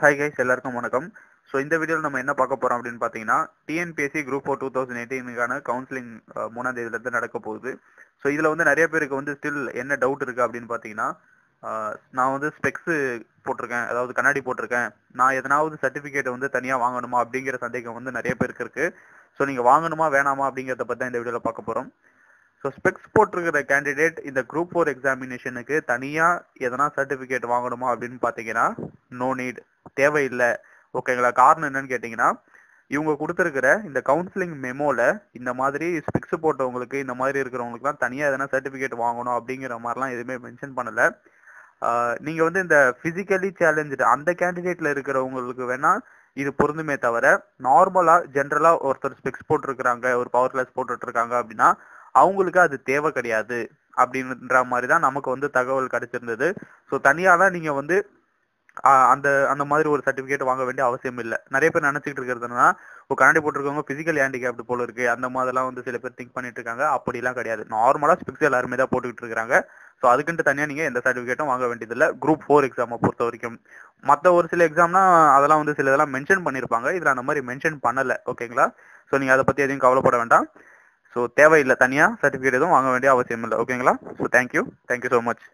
Hi guys எல்லாருக்கும் வணக்கம். So இந்த வீடியோவில் நம்ம என்ன பார்க்க போகிறோம் அப்படின்னு பார்த்தீங்கன்னா TNPSC group four two thousand எயிட்டீனுக்கான counselling மூணாம் தேதியிலேருந்து நடக்க போகுது. ஸோ இதில் வந்து நிறைய பேருக்கு வந்து ஸ்டில் என்ன டவுட் இருக்குது அப்படின்னு பார்த்தீங்கன்னா நான் வந்து ஸ்பெக்ஸ் போட்டிருக்கேன் அதாவது கண்ணாடி போட்டிருக்கேன். நான் எதனாவது சர்டிஃபிகேட் வந்து தனியாக வாங்கணுமா அப்படிங்கிற சந்தேகம் வந்து நிறைய பேருக்கு இருக்குது ஸோ நீங்கள் வாங்கணுமா வேணாமா அப்படிங்கிறத பற்றி தான் இந்த வீடியோவில் பார்க்க போகிறோம் ஸோ ஸ்பெக்ஸ் போட்டிருக்கிற கேண்டிடேட் இந்த குரூப் ஃபோர் எக்ஸாமினேஷனுக்கு தனியாக எதனா சர்டிஃபிகேட் வாங்கணுமா அப்படின்னு பார்த்தீங்கன்னா நோ நீட் தேவையில்லை. ஓகேங்களா காரணம் என்னன்னு கேட்டிங்கன்னா இவங்க கொடுத்துருக்கிற இந்த கவுன்சிலிங் மெமோல இந்த மாதிரி ஸ்பெக்ஸ் போட்டவங்களுக்கு இந்த மாதிரி இருக்கிறவங்களுக்குலாம் தனியாக எதனா சர்டிஃபிகேட் வாங்கணும் அப்படிங்கிற மாதிரிலாம் எதுவுமே மென்ஷன் பண்ணல. நீங்கள் நீங்க வந்து இந்த பிசிக்கலி சேலஞ்சு அந்த கேண்டிடேட்ல இருக்கிறவங்களுக்கு வேணா இது பொருந்துமே தவிர நார்மலா ஜென்ரலா ஒருத்தர் ஸ்பெக்ஸ் போட்டிருக்கிறாங்க ஒரு பவர் கிளாஸ் போட்டுட்டு இருக்காங்க அப்படின்னா அவங்களுக்கு அது தேவை கிடையாது. அப்படின்ற மாதிரி தான் நமக்கு வந்து தகவல் கிடைச்சிருந்தது. ஸோ தனியாலாம் நீங்க வந்து அந்த அந்த மாதிரி ஒரு சர்டிபிகேட் வாங்க வேண்டிய அவசியம் இல்லை. நிறைய பேர் நினைச்சிட்டு இருக்கிறதுனா ஒரு கண்ணாடி போட்டிருக்கவங்க பிசிக்கல் ஹேண்டிகேப்டு போல இருக்கு. அந்த மாதிரிலாம் வந்து சில பேர் திங்க் பண்ணிட்டு இருக்காங்க. அப்படிலாம் கிடையாது. நார்மலா ஸ்பெக்ஸ் எல்லாருமே தான் போட்டுக்கிட்டு இருக்காங்க ஸோ அதுக்குன்ட்டு தனியாக நீங்கள் எந்த சர்டிஃபிகேட்டும் வாங்க வேண்டியதில்லை. குரூப் ஃபோர் எக்ஸாமை பொறுத்த வரைக்கும். மற்ற ஒரு சில எக்ஸாம்னா அதெல்லாம் வந்து சில இதெல்லாம் மென்ஷன் பண்ணியிருப்பாங்க இதில் அந்த மாதிரி மென்ஷன் பண்ணலை. ஓகேங்களா ஸோ நீங்கள் அதை பற்றி எதையும் கவலைப்பட வேண்டாம். ஸோ தேவையில்லை. தனியாக சர்டிஃபிகேட் எதுவும் வாங்க வேண்டிய அவசியம் இல்லை. ஓகேங்களா so thank you thank you so much